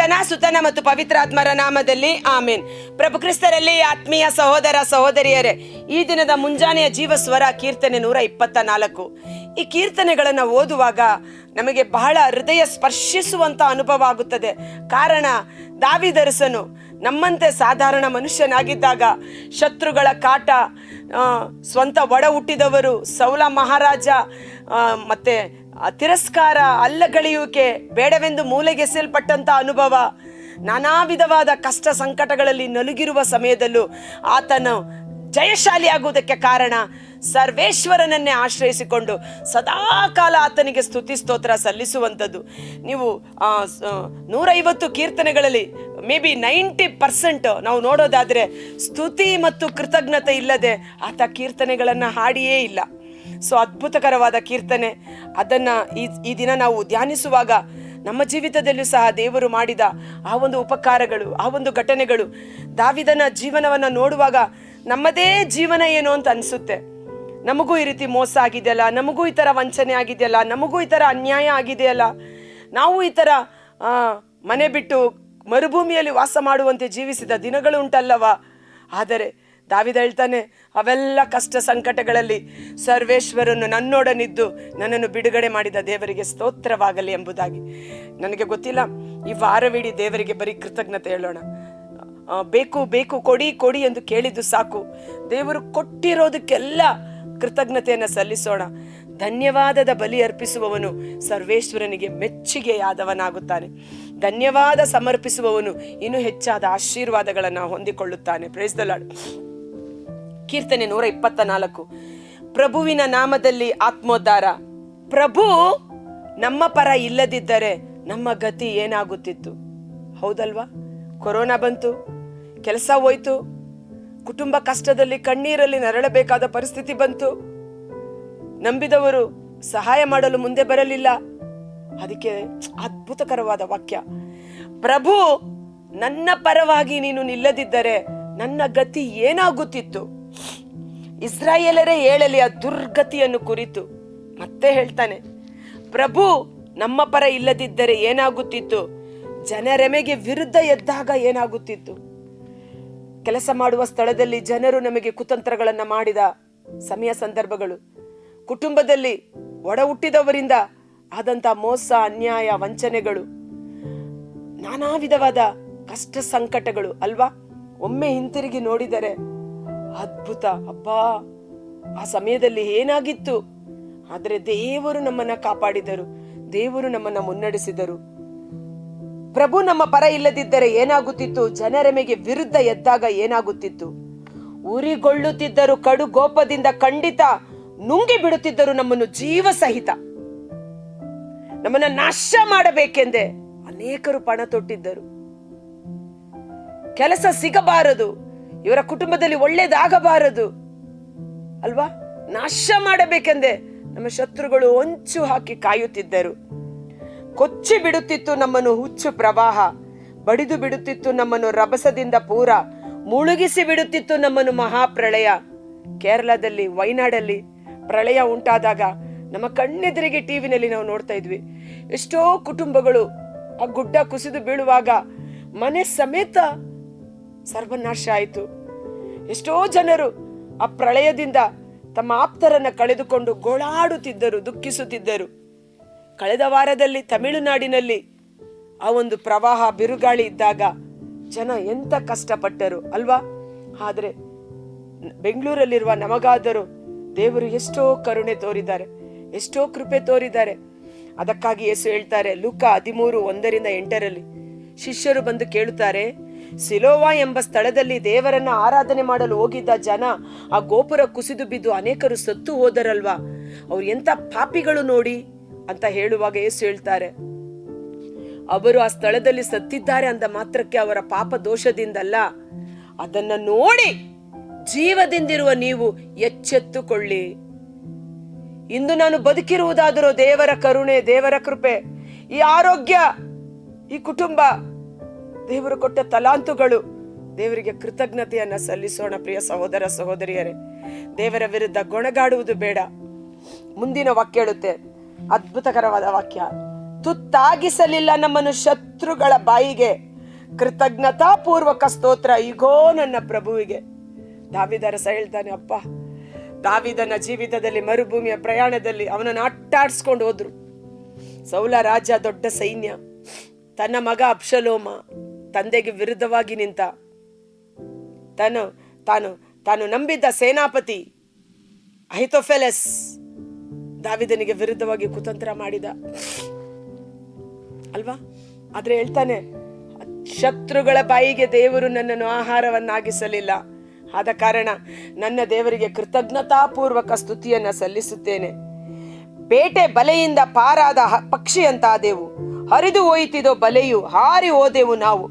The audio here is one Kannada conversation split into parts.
ಪಿತನ ಸುತನ ಮತ್ತು ಪವಿತ್ರಾತ್ಮರ ನಾಮದಲ್ಲಿ ಆಮೇನ್. ಪ್ರಭು ಕ್ರಿಸ್ತರಲ್ಲಿ ಆತ್ಮೀಯ ಸಹೋದರ ಸಹೋದರಿಯರೇ, ಈ ದಿನದ ಮುಂಜಾನೆಯ ಜೀವ ಸ್ವರ ಕೀರ್ತನೆ ನೂರ ಇಪ್ಪತ್ತ ನಾಲ್ಕು ಈ ಕೀರ್ತನೆಗಳನ್ನು ಓದುವಾಗ ನಮಗೆ ಬಹಳ ಹೃದಯ ಸ್ಪರ್ಶಿಸುವಂತ ಅನುಭವ ಆಗುತ್ತದೆ. ಕಾರಣ, ದಾವಿದರಸನು ನಮ್ಮಂತೆ ಸಾಧಾರಣ ಮನುಷ್ಯನಾಗಿದ್ದಾಗ ಶತ್ರುಗಳ ಕಾಟ ಸ್ವಂತ ಒಡ ಹುಟ್ಟಿದವರು ಸೌಲ ಮಹಾರಾಜ ಮತ್ತೆ ತಿರಸ್ಕಾರ ಅಲ್ಲಗಳೆಯುವಿಕೆ ಬೇಡವೆಂದು ಮೂಲೆಗೆಸೆಯಲ್ಪಟ್ಟಂಥ ಅನುಭವ. ನಾನಾ ವಿಧವಾದ ಕಷ್ಟ ಸಂಕಟಗಳಲ್ಲಿ ನಲುಗಿರುವ ಸಮಯದಲ್ಲೂ ಆತನು ಜಯಶಾಲಿಯಾಗುವುದಕ್ಕೆ ಕಾರಣ ಸರ್ವೇಶ್ವರನನ್ನೇ ಆಶ್ರಯಿಸಿಕೊಂಡು ಸದಾಕಾಲ ಆತನಿಗೆ ಸ್ತುತಿ ಸ್ತೋತ್ರ ಸಲ್ಲಿಸುವಂಥದ್ದು. ನೀವು ನೂರೈವತ್ತು ಕೀರ್ತನೆಗಳಲ್ಲಿ ಮೇ ಬಿ ನೈಂಟಿ ಪರ್ಸೆಂಟ್ ನಾವು ನೋಡೋದಾದರೆ ಸ್ತುತಿ ಮತ್ತು ಕೃತಜ್ಞತೆ ಇಲ್ಲದೆ ಆತ ಕೀರ್ತನೆಗಳನ್ನು ಹಾಡಿಯೇ ಇಲ್ಲ. ಸೊ ಅದ್ಭುತಕರವಾದ ಕೀರ್ತನೆ. ಅದನ್ನು ಈ ಈ ದಿನ ನಾವು ಧ್ಯಾನಿಸುವಾಗ ನಮ್ಮ ಜೀವಿತದಲ್ಲೂ ಸಹ ದೇವರು ಮಾಡಿದ ಆ ಒಂದು ಉಪಕಾರಗಳು, ಆ ಒಂದು ಘಟನೆಗಳು, ದಾವಿದನ ಜೀವನವನ್ನು ನೋಡುವಾಗ ನಮ್ಮದೇ ಜೀವನ ಏನು ಅಂತ ಅನಿಸುತ್ತೆ. ನಮಗೂ ಈ ರೀತಿ ಮೋಸ ಆಗಿದೆಯಲ್ಲ, ನಮಗೂ ಈ ಥರ ವಂಚನೆ ಆಗಿದೆಯಲ್ಲ, ನಮಗೂ ಈ ಥರ ಅನ್ಯಾಯ ಆಗಿದೆಯಲ್ಲ, ನಾವು ಈ ಥರ ಮನೆ ಬಿಟ್ಟು ಮರುಭೂಮಿಯಲ್ಲಿ ವಾಸ ಮಾಡುವಂತೆ ಜೀವಿಸಿದ ದಿನಗಳು ಉಂಟಲ್ಲವ? ಆದರೆ ದಾವಿದ ಹೇಳ್ತಾನೆ, ಅವೆಲ್ಲ ಕಷ್ಟ ಸಂಕಟಗಳಲ್ಲಿ ಸರ್ವೇಶ್ವರನು ನನ್ನೊಡನಿದ್ದು ನನ್ನನ್ನು ಬಿಡುಗಡೆ ಮಾಡಿದ ದೇವರಿಗೆ ಸ್ತೋತ್ರವಾಗಲಿ ಎಂಬುದಾಗಿ. ನನಗೆ ಗೊತ್ತಿಲ್ಲ, ಈ ವಾರವಿಡೀ ದೇವರಿಗೆ ಬರೀ ಕೃತಜ್ಞತೆ ಹೇಳೋಣ. ಬೇಕು ಬೇಕು, ಕೊಡಿ ಕೊಡಿ ಎಂದು ಕೇಳಿದ್ದು ಸಾಕು. ದೇವರು ಕೊಟ್ಟಿರೋದಕ್ಕೆಲ್ಲ ಕೃತಜ್ಞತೆಯನ್ನು ಸಲ್ಲಿಸೋಣ. ಧನ್ಯವಾದದ ಬಲಿ ಅರ್ಪಿಸುವವನು ಸರ್ವೇಶ್ವರನಿಗೆ ಮೆಚ್ಚುಗೆಯಾದವನಾಗುತ್ತಾನೆ. ಧನ್ಯವಾದ ಸಮರ್ಪಿಸುವವನು ಇನ್ನೂ ಹೆಚ್ಚಾದ ಆಶೀರ್ವಾದಗಳನ್ನು ಹೊಂದಿಕೊಳ್ಳುತ್ತಾನೆ. ಲಾರ್ಡ್ ಕೀರ್ತನೆ ನೂರ ಇಪ್ಪತ್ತ ನಾಲ್ಕು ಪ್ರಭುವಿನ ನಾಮದಲ್ಲಿ ಆತ್ಮೋದ್ಧಾರ. ಪ್ರಭು, ನಮ್ಮ ಪರ ಇಲ್ಲದಿದ್ದರೆ ನಮ್ಮ ಗತಿ ಏನಾಗುತ್ತಿತ್ತು? ಹೌದಲ್ವಾ? ಕೊರೋನಾ ಬಂತು, ಕೆಲಸ ಹೋಯ್ತು, ಕುಟುಂಬ ಕಷ್ಟದಲ್ಲಿ ಕಣ್ಣೀರಲ್ಲಿ ನರಳಬೇಕಾದ ಪರಿಸ್ಥಿತಿ ಬಂತು. ನಂಬಿದವರು ಸಹಾಯ ಮಾಡಲು ಮುಂದೆ ಬರಲಿಲ್ಲ. ಅದಕ್ಕೆ ಅದ್ಭುತಕರವಾದ ವಾಕ್ಯ. ಪ್ರಭು, ನನ್ನ ಪರವಾಗಿ ನೀನು ನಿಲ್ಲದಿದ್ದರೆ ನನ್ನ ಗತಿ ಏನಾಗುತ್ತಿತ್ತು? ಇಸ್ರಾಯೇಲರೇ ಹೇಳಲಿ ಆ ದುರ್ಗತಿಯನ್ನು ಕುರಿತು ಮತ್ತೆ ಹೇಳ್ತಾನೆ, ಪ್ರಭು, ನಮ್ಮ ಪರ ಇಲ್ಲದಿದ್ದರೆ ಏನಾಗುತ್ತಿತ್ತು? ಜನರೆಮೆಗೆ ವಿರುದ್ಧ ಎದ್ದಾಗ ಏನಾಗುತ್ತಿತ್ತು? ಕೆಲಸ ಮಾಡುವ ಸ್ಥಳದಲ್ಲಿ ಜನರು ನಮಗೆ ಕುತಂತ್ರಗಳನ್ನು ಮಾಡಿದ ಸಮಯ ಸಂದರ್ಭಗಳು. ಕುಟುಂಬದಲ್ಲಿ ಒಡ ಹುಟ್ಟಿದವರಿಂದ ಆದಂತ ಮೋಸ, ಅನ್ಯಾಯ, ವಂಚನೆಗಳು. ನಾನಾ ವಿಧವಾದ ಕಷ್ಟ ಸಂಕಟಗಳು, ಅಲ್ವಾ? ಒಮ್ಮೆ ಹಿಂತಿರುಗಿ ನೋಡಿದರೆ ಅದ್ಭುತ. ಅಬ್ಬಾ, ಆ ಸಮಯದಲ್ಲಿ ಏನಾಗಿತ್ತು? ಆದರೆ ದೇವರು ನಮ್ಮನ್ನ ಕಾಪಾಡಿದರು, ದೇವರು ನಮ್ಮನ್ನ ಮುನ್ನಡೆಸಿದರು. ಪ್ರಭು ನಮ್ಮ ಪರ ಇಲ್ಲದಿದ್ದರೆ ಏನಾಗುತ್ತಿತ್ತು? ಜನರೆಮೆಗೆ ವಿರುದ್ಧ ಎದ್ದಾಗ ಏನಾಗುತ್ತಿತ್ತು? ಉರಿಗೊಳ್ಳುತ್ತಿದ್ದರು ಕಡು ಗೋಪದಿಂದ ಖಂಡಿತ ನುಂಗಿ ಬಿಡುತ್ತಿದ್ದರು ನಮ್ಮನ್ನು ಜೀವ ಸಹಿತ ನಮ್ಮನ್ನ ನಾಶ ಮಾಡಬೇಕೆಂದೇ ಅನೇಕರು ಪಣ ತೊಟ್ಟಿದ್ದರು ಕೆಲಸ ಸಿಗಬಾರದು. ಇವರ ಕುಟುಂಬದಲ್ಲಿ ಒಳ್ಳೇದಾಗಬಾರದು. ಅಲ್ವಾ? ನಾಶ ಮಾಡಬೇಕೆಂದೇ ನಮ್ಮ ಶತ್ರುಗಳು ಹೊಂಚು ಹಾಕಿ ಕಾಯುತ್ತಿದ್ದರು. ಕೊಚ್ಚಿ ಬಿಡುತ್ತಿತ್ತು ನಮ್ಮನ್ನು ಹುಚ್ಚು ಪ್ರವಾಹ. ಬಡಿದು ಬಿಡುತ್ತಿತ್ತು ನಮ್ಮನ್ನು ರಭಸದಿಂದ ಪೂರ. ಮುಳುಗಿಸಿ ಬಿಡುತ್ತಿತ್ತು ನಮ್ಮನ್ನು ಮಹಾಪ್ರಳಯ. ಕೇರಳದಲ್ಲಿ, ವೈನಾಡಲ್ಲಿ ಪ್ರಳಯ ಉಂಟಾದಾಗ ನಮ್ಮ ಕಣ್ಣೆದುರಿಗೆ ಟಿವಿನಲ್ಲಿ ನಾವು ನೋಡ್ತಾ ಇದ್ವಿ. ಎಷ್ಟೋ ಕುಟುಂಬಗಳು ಆ ಗುಡ್ಡ ಕುಸಿದು ಬೀಳುವಾಗ ಮನೆ ಸಮೇತ ಸರ್ವನಾಶ ಆಯಿತು. ಎಷ್ಟೋ ಜನರು ಆ ಪ್ರಳಯದಿಂದ ತಮ್ಮ ಆಪ್ತರನ್ನ ಕಳೆದುಕೊಂಡು ಗೋಳಾಡುತ್ತಿದ್ದರು, ದುಃಖಿಸುತ್ತಿದ್ದರು. ಕಳೆದ ವಾರದಲ್ಲಿ ತಮಿಳುನಾಡಿನಲ್ಲಿ ಆ ಒಂದು ಪ್ರವಾಹ ಬಿರುಗಾಳಿ ಇದ್ದಾಗ ಜನ ಎಂತ ಕಷ್ಟಪಟ್ಟರು ಅಲ್ವಾ? ಆದರೆ ಬೆಂಗಳೂರಲ್ಲಿರುವ ನಮಗಾದರೂ ದೇವರು ಎಷ್ಟೋ ಕರುಣೆ ತೋರಿದ್ದಾರೆ, ಎಷ್ಟೋ ಕೃಪೆ ತೋರಿದ್ದಾರೆ. ಅದಕ್ಕಾಗಿ ಯೇಸು ಹೇಳ್ತಾರೆ ಲೂಕ ಹದಿಮೂರು ಒಂದರಿಂದ ಎಂಟರಲ್ಲಿ ಶಿಷ್ಯರು ಬಂದು ಕೇಳುತ್ತಾರೆ ಸಿಲೋವಾ ಎಂಬ ಸ್ಥಳದಲ್ಲಿ ದೇವರನ್ನ ಆರಾಧನೆ ಮಾಡಲು ಹೋಗಿದ್ದ ಜನ ಆ ಗೋಪುರ ಕುಸಿದು ಬಿದ್ದು ಅನೇಕರು ಸತ್ತು ಹೋದರಲ್ವಾ? ಅವ್ರು ಎಂತ ಪಾಪಿಗಳು ನೋಡಿ ಅಂತ ಹೇಳುವಾಗ ಯೇಸು ಹೇಳ್ತಾರೆ, ಅವರು ಆ ಸ್ಥಳದಲ್ಲಿ ಸತ್ತಿದ್ದಾರೆ ಅಂದ ಮಾತ್ರಕ್ಕೆ ಅವರ ಪಾಪ ದೋಷದಿಂದಲ್ಲ. ಅದನ್ನ ನೋಡಿ ಜೀವದಿಂದಿರುವ ನೀವು ಎಚ್ಚೆತ್ತುಕೊಳ್ಳಿ. ಇಂದು ನಾನು ಬದುಕಿರುವುದಾದರೂ ದೇವರ ಕರುಣೆ, ದೇವರ ಕೃಪೆ, ಈ ಆರೋಗ್ಯ, ಈ ಕುಟುಂಬ ದೇವರು ಕೊಟ್ಟ ತಲಾಂತುಗಳು. ದೇವರಿಗೆ ಕೃತಜ್ಞತೆಯನ್ನ ಸಲ್ಲಿಸೋಣ ಪ್ರಿಯ ಸಹೋದರ ಸಹೋದರಿಯರೇ. ದೇವರ ವಿರುದ್ಧ ಗೊಣಗಾಡುವುದು ಬೇಡ. ಮುಂದಿನ ವಾಕ್ಯ ಹೇಳುತ್ತೆ. ಅದ್ಭುತಕರವಾದ ವಾಕ್ಯ. ತುತ್ತಾಗಿಸಲಿಲ್ಲ ನಮ್ಮನ್ನು ಶತ್ರುಗಳ ಬಾಯಿಗೆ. ಕೃತಜ್ಞತಾಪೂರ್ವಕ ಸ್ತೋತ್ರ ಈಗೋ ನನ್ನ ಪ್ರಭುವಿಗೆ. ದಾವಿದರಸ ಹೇಳ್ತಾನೆ, ಅಪ್ಪ, ದಾವಿದನ ಜೀವಿತದಲ್ಲಿ, ಮರುಭೂಮಿಯ ಪ್ರಯಾಣದಲ್ಲಿ ಅವನನ್ನು ಅಟ್ಟಾಡ್ಸ್ಕೊಂಡು ಹೋದ್ರು. ಸೌಲ ರಾಜ ದೊಡ್ಡ ಸೈನ್ಯ, ತನ್ನ ಮಗ ಅಪ್ಷಲೋಮ ತಂದೆಗೆ ವಿರುದ್ಧವಾಗಿ ನಿಂತ. ತಾನು ತಾನು ತಾನು ನಂಬಿದ್ದ ಸೇನಾಪತಿ ಅಹಿತೋಫೆಲೆಸ್ ದಾವಿದನಿಗೆ ವಿರುದ್ಧವಾಗಿ ಕುತಂತ್ರ ಮಾಡಿದ. ಅಲ್ವಾ? ಆದ್ರೆ ಹೇಳ್ತಾನೆ, ಶತ್ರುಗಳ ಬಾಯಿಗೆ ದೇವರು ನನ್ನನ್ನು ಆಹಾರವನ್ನಾಗಿಸಲಿಲ್ಲ. ಆದ ಕಾರಣ ನನ್ನ ದೇವರಿಗೆ ಕೃತಜ್ಞತಾಪೂರ್ವಕ ಸ್ತುತಿಯನ್ನ ಸಲ್ಲಿಸುತ್ತೇನೆ. ಬೇಟೆ ಬಲೆಯಿಂದ ಪಾರಾದ ಪಕ್ಷಿಯಂತಾದೆವು. ಹರಿದು ಹೋಯಿತಿದೋ ಬಲೆಯು ಹಾರಿ ಹೋದೆವು ನಾವು.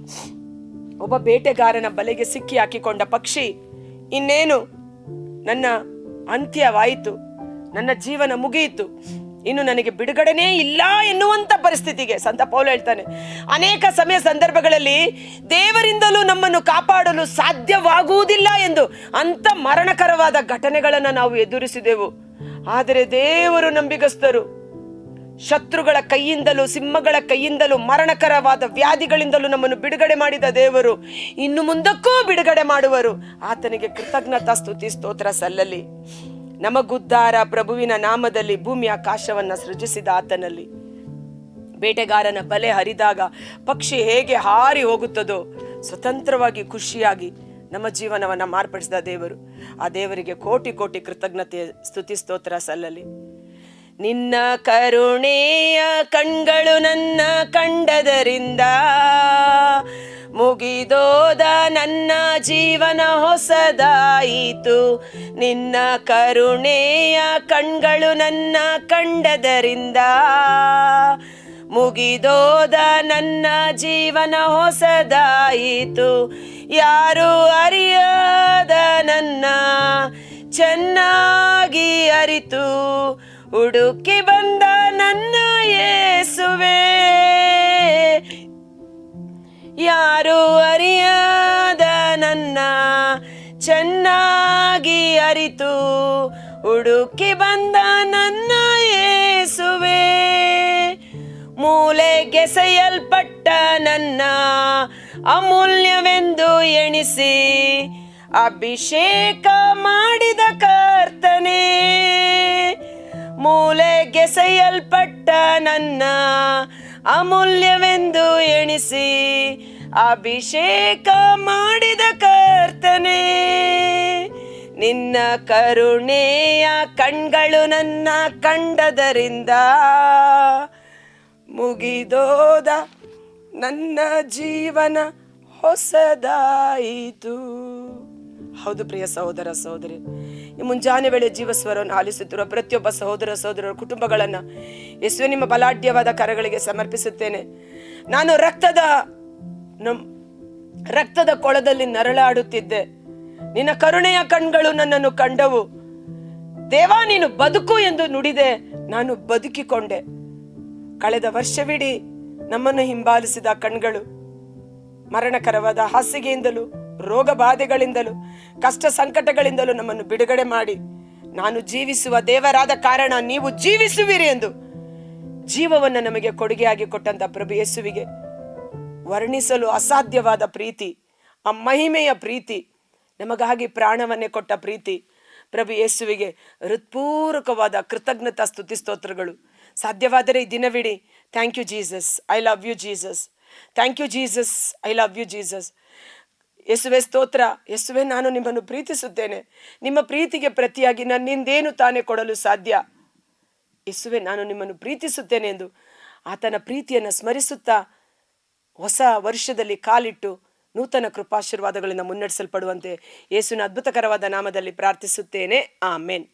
ಒಬ್ಬ ಬೇಟೆಗಾರನ ಬಲೆಗೆ ಸಿಕ್ಕಿ ಹಾಕಿಕೊಂಡ ಪಕ್ಷಿ, ಇನ್ನೇನು? ನನ್ನ ಅಂತ್ಯವಾಯಿತು. ನನ್ನ ಜೀವನ ಮುಗಿಯಿತು. ಇನ್ನು ನನಗೆ ಬಿಡುಗಡೆನೇ ಇಲ್ಲ ಎನ್ನುವಂಥ ಪರಿಸ್ಥಿತಿಗೆ ಸಂತ ಪೌಲ ಹೇಳ್ತಾನೆ. ಅನೇಕ ಸಮಯ ಸಂದರ್ಭಗಳಲ್ಲಿ ದೇವರಿಂದಲೂ ನಮ್ಮನ್ನು ಕಾಪಾಡಲು ಸಾಧ್ಯವಾಗುವುದಿಲ್ಲ ಎಂದು ಅಂತ ಮರಣಕರವಾದ ಘಟನೆಗಳನ್ನು ನಾವು ಎದುರಿಸಿದೆವು. ಆದರೆ ದೇವರು ನಂಬಿಗಸ್ತರು. ಶತ್ರುಗಳ ಕೈಯಿಂದಲೂ, ಸಿಂಹಗಳ ಕೈಯಿಂದಲೂ, ಮರಣಕರವಾದ ವ್ಯಾಧಿಗಳಿಂದಲೂ ನಮ್ಮನ್ನು ಬಿಡುಗಡೆ ಮಾಡಿದ ದೇವರು. ಇನ್ನು ಮುಂದಕ್ಕೂ ಬಿಡುಗಡೆ ಮಾಡುವರು. ಆತನಿಗೆ ಕೃತಜ್ಞತಾ ಸ್ತುತಿ, ಸ್ತೋತ್ರ ಸಲ್ಲಲಿ. ನಮಗುದ್ದಾರ ಪ್ರಭುವಿನ ನಾಮದಲ್ಲಿ ಭೂಮಿ ಆಕಾಶವನ್ನ ಸೃಜಿಸಿದ ಆತನಲ್ಲಿ. ಬೇಟೆಗಾರನ ಬಲೆ ಹರಿದಾಗ ಪಕ್ಷಿ ಹೇಗೆ ಹಾರಿ ಹೋಗುತ್ತದೋ, ಸ್ವತಂತ್ರವಾಗಿ ಖುಷಿಯಾಗಿ ನಮ್ಮ ಜೀವನವನ್ನ ಮಾರ್ಪಡಿಸಿದ ದೇವರು. ಆ ದೇವರಿಗೆ ಕೋಟಿ ಕೋಟಿ ಕೃತಜ್ಞತೆ, ಸ್ತುತಿ, ಸ್ತೋತ್ರ ಸಲ್ಲಲಿ. ನಿನ್ನ ಕರುಣೆಯ ಕಣ್ಗಳು ನನ್ನ ಕಂಡದರಿಂದ ಮುಗಿದೋದ ನನ್ನ ಜೀವನ ಹೊಸದಾಯಿತು. ನಿನ್ನ ಕರುಣೆಯ ಕಣ್ಗಳು ನನ್ನ ಕಂಡದರಿಂದ ಮುಗಿದೋದ ನನ್ನ ಜೀವನ ಹೊಸದಾಯಿತು. ಯಾರು ಅರಿಯದ ನನ್ನ ಚೆನ್ನಾಗಿ ಅರಿತು. ಹುಡುಕಿ ಬಂದ ನನ್ನ ಯೇಸುವೆ. ಯಾರು ಅರಿಯದ ನನ್ನ ಚೆನ್ನಾಗಿ ಅರಿತು. ಹುಡುಕಿ ಬಂದ ನನ್ನ ಯೇಸುವೆ. ಮೂಲೆಗೆಸೆಯಲ್ಪಟ್ಟ ನನ್ನ ಅಮೂಲ್ಯವೆಂದು ಎಣಿಸಿ ಅಭಿಷೇಕ ಮಾಡಿದ ಕರ್ತನೆ. ಮೂಲೆಗೆಸೆಯಲ್ಪಟ್ಟ ನನ್ನ ಅಮೂಲ್ಯವೆಂದು ಎಣಿಸಿ ಅಭಿಷೇಕ ಮಾಡಿದ ಕರ್ತನೆ. ನಿನ್ನ ಕರುಣೆಯ ಕಣ್ಗಳು ನನ್ನ ಕಂಡದರಿಂದ ಮುಗಿದೋದ ನನ್ನ ಜೀವನ ಹೊಸದಾಯಿತು. ಹೌದು ಪ್ರಿಯ ಸಹೋದರ ಸಹೋದರಿ. ಈ ಮುಂಜಾನೆ ವೇಳೆ ಜೀವಸ್ವರವನ್ನು ಆಲಿಸುತ್ತಿರುವ ಪ್ರತಿಯೊಬ್ಬ ಸಹೋದರ ಸಹೋದರರ ಕುಟುಂಬಗಳನ್ನ ಯೇಸುವೆ ನಿಮ್ಮ ಬಲಾಢ್ಯವಾದ ಕರಗಳಿಗೆ ಸಮರ್ಪಿಸುತ್ತೇನೆ. ನಾನು ರಕ್ತದ ನಮ್- ರಕ್ತದ ಕೊಳದಲ್ಲಿ ನರಳಾಡುತ್ತಿದ್ದೆ. ನಿನ್ನ ಕರುಣೆಯ ಕಣ್ಗಳು ನನ್ನನ್ನು ಕಂಡವು. ದೇವಾ, ನೀನು ಬದುಕು ಎಂದು ನುಡಿದೆ, ನಾನು ಬದುಕಿಕೊಂಡೆ. ಕಳೆದ ವರ್ಷವಿಡೀ ನಮ್ಮನ್ನು ಹಿಂಬಾಲಿಸಿದ ಕಣ್ಗಳು ಮರಣಕರವಾದ ಹಾಸಿಗೆಯಿಂದಲೂ ರೋಗ ಬಾಧೆಗಳಿಂದಲೂ ಕಷ್ಟ ಸಂಕಟಗಳಿಂದಲೂ ನಮ್ಮನ್ನು ಬಿಡುಗಡೆ ಮಾಡಿ. ನಾನು ಜೀವಿಸುವ ದೇವರಾದ ಕಾರಣ ನೀವು ಜೀವಿಸುವಿರಿ ಎಂದು ಜೀವವನ್ನು ನಮಗೆ ಕೊಡುಗೆಯಾಗಿ ಕೊಟ್ಟಂತ ಪ್ರಭು ಯೇಸುವಿಗೆ ವರ್ಣಿಸಲು ಅಸಾಧ್ಯವಾದ ಪ್ರೀತಿ, ಆ ಮಹಿಮೆಯ ಪ್ರೀತಿ, ನಮಗಾಗಿ ಪ್ರಾಣವನ್ನೇ ಕೊಟ್ಟ ಪ್ರೀತಿ. ಪ್ರಭು ಯೇಸುವಿಗೆ ಹೃತ್ಪೂರ್ವಕವಾದ ಕೃತಜ್ಞತಾ ಸ್ತುತಿ ಸ್ತೋತ್ರಗಳು. ಸಾಧ್ಯವಾದರೆ ಈ ದಿನವಿಡಿ. Thank you Jesus I love you Jesus thank you Jesus I love you Jesus ಯೇಸುವೆ ಸ್ತೋತ್ರ, ಯೇಸುವೆ ನಾನು ನಿಮ್ಮನ್ನು ಪ್ರೀತಿಸುತ್ತೇನೆ. ನಿಮ್ಮ ಪ್ರೀತಿಗೆ ಪ್ರತಿಯಾಗಿ ನನ್ನಿಂದೇನು ತಾನೇ ಕೊಡಲು ಸಾಧ್ಯ? ಯೇಸುವೆ ನಾನು ನಿಮ್ಮನ್ನು ಪ್ರೀತಿಸುತ್ತೇನೆ ಎಂದು ಆತನ ಪ್ರೀತಿಯನ್ನು ಸ್ಮರಿಸುತ್ತಾ ಹೊಸ ವರ್ಷದಲ್ಲಿ ಕಾಲಿಟ್ಟು ನೂತನ ಕೃಪಾಶೀರ್ವಾದಗಳಿಂದ ಮುನ್ನಡೆಸಲ್ಪಡುವಂತೆ ಯೇಸುವಿನ ಅದ್ಭುತಕರವಾದ ನಾಮದಲ್ಲಿ ಪ್ರಾರ್ಥಿಸುತ್ತೇನೆ. ಆಮೇನ್.